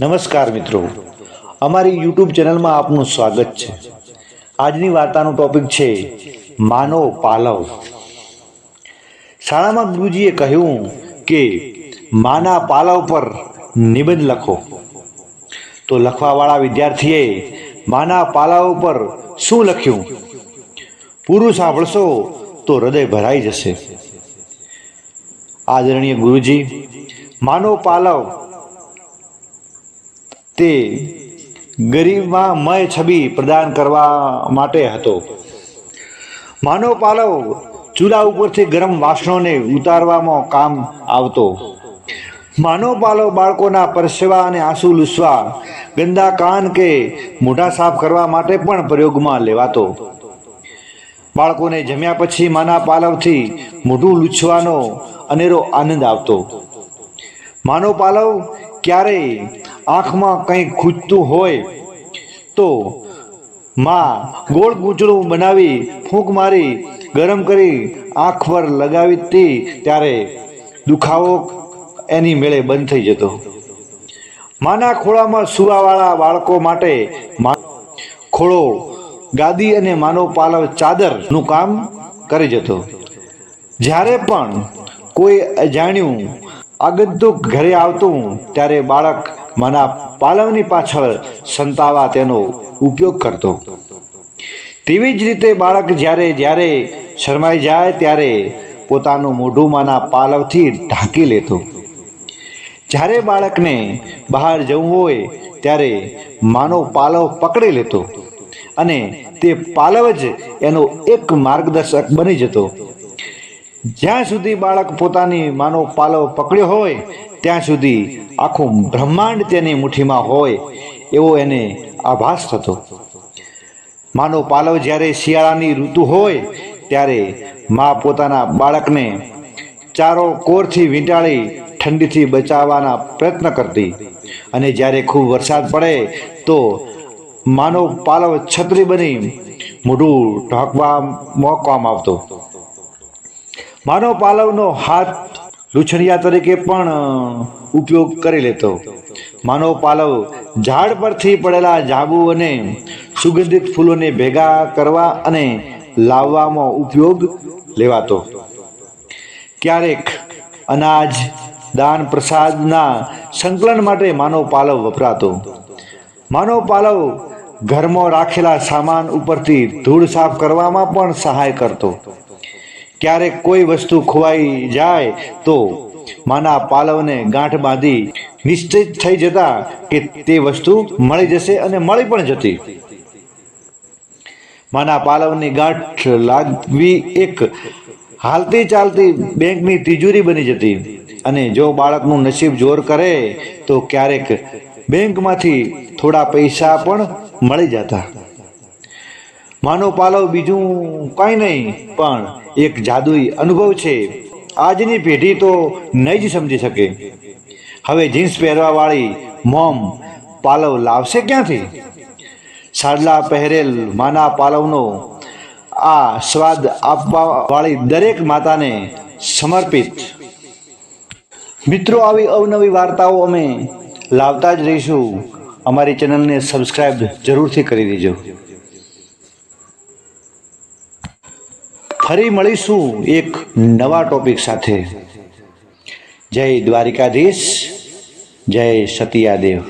નમસ્કાર મિત્રો. અમારી યુટ્યુબ ચેનલમાં આપનું સ્વાગત છે. આજની વાર્તાનું ટોપિક છે, માનો પાલવ. શાળામાં ગુરુજીએ કહ્યું કે, માના પાલવ પર નિબંધ લખો. તો લખવાવાળા વિદ્યાર્થીએ, માના પાલવ પર શું લખ્યું? પૂરું સાંભળશો તો હૃદય ભરાઈ જશે. આદરણીય ગુરુજી, માનો પાલવ તે ગરીબમાં છબી પ્રદાન કરવા માટે હતો. માનો પાલવ ચૂલા ઉપરથી ગરમ વાસણોને ઉતારવામાં કામ આવતો. માનો પાલવ બાળકોના પરસેવા અને આંસુ લૂસવા, ગંદા કાન કે મોઢા સાફ કરવા માટે પણ પ્રયોગમાં લેવાતો. બાળકોને જમ્યા પછી માના પાલવથી મોઢું લૂછવાનો અનેરો આનંદ આવતો. માનો પાલવ ક્યારેય આંખમાં કંઈ ખૂજતું હોય તો માં ગોળ ગૂંચળું બનાવી ફૂંક મારી, ગરમ કરી આંખ પર લગાવીતી ત્યારે દુખાવો એની મેળે બંધ થઈ જતો. માના ખોળામાં સુવાવાળા બાળકો માટે ખોળો, ગાદી અને માનો પાલવ ચાદરનું કામ કરી જતો. જ્યારે પણ કોઈ અજાણ્યું આગંતુક ઘરે આવતું, ત્યારે બાળક માના પાલવની પાછળ સંતાવા તેનો ઉપયોગ કરતો. તેવી જ રીતે બાળક જ્યારે જ્યારે શરમાઈ જાય ત્યારે પોતાનું મોઢું માના પાલવથી ઢાંકી લેતો. જ્યારે બાળકને બહાર જવું હોય ત્યારે માનો પાલવ પકડી લેતો અને તે પાલવ જ એનો એક માર્ગદર્શક બની જતો. જ્યાં સુધી બાળક પોતાની માનો પાલવ પકડ્યો હોય ત્યાં સુધી આખું બ્રહ્માંડ તેની મુઠ્ઠીમાં હોય એવો એને આભાસ થતો. માનો પાલવ જ્યારે શિયાળાની ઋતુ હોય ત્યારે મા પોતાના બાળકને ચારો કોરથી વીંટાળી ઠંડીથી બચાવવાના પ્રયત્ન કરતી. અને જ્યારે ખૂબ વરસાદ પડે તો માનો પાલવ છત્રી બની મોઢું ઢાંકવા, મોકવામાં આવતો. માનો પાલવનો હાથ લૂછણિયા તરીકે પણ ઉપયોગ કરી લેતો. માનવ પાલવ ઝાડ પરથી પડેલા જાંબુ અને સુગંધિત ફૂલોને ભેગા કરવા અને લાવવામાં ઉપયોગ લેવાતો. ક્યારેક અનાજ, દાન પ્રસાદના સંકલન માટે માનવ પાલવ વપરાતો. માનવ પાલવ ઘરમાં રાખેલા સામાન ઉપરથી ધૂળ સાફ કરવામાં પણ સહાય કરતો. ક્યારેક કોઈ વસ્તુ ખોવાઈ જાય તો માના પાલવને ગાંઠ બાંધી નિશ્ચિત થઈ જતા કે તે વસ્તુ મળી જશે અને મળી પણ જતી. માના પાલવની ગાંઠ લાગવી એક હાલતી ચાલતી બેંકની તિજોરી બની જતી અને જો બાળકનું નસીબ જોર કરે તો ક્યારેક બેંકમાંથી થોડા પૈસા પણ મળી જતા. માનો પાલવ બીજું કાંઈ નહીં, પણ એક જાદુઈ અનુભવ છે. આજની પેઢી તો નહીં જ સમજી શકે. હવે જીન્સ પહેરવાવાળી મોમ પાલવ લાવશે ક્યાંથી? સાડલા પહેરેલ માના પાલવનો આ સ્વાદ આપવા વાળી દરેક માતાને સમર્પિત. મિત્રો, આવી અવનવી વાર્તાઓ અમે લાવતા જ રહીશું. અમારી ચેનલને સબસ્ક્રાઈબ જરૂરથી કરી દેજો. ફરી મળીશું એક નવા ટોપિક સાથે. જય દ્વારિકાધીશ જય સતિયાદેવ.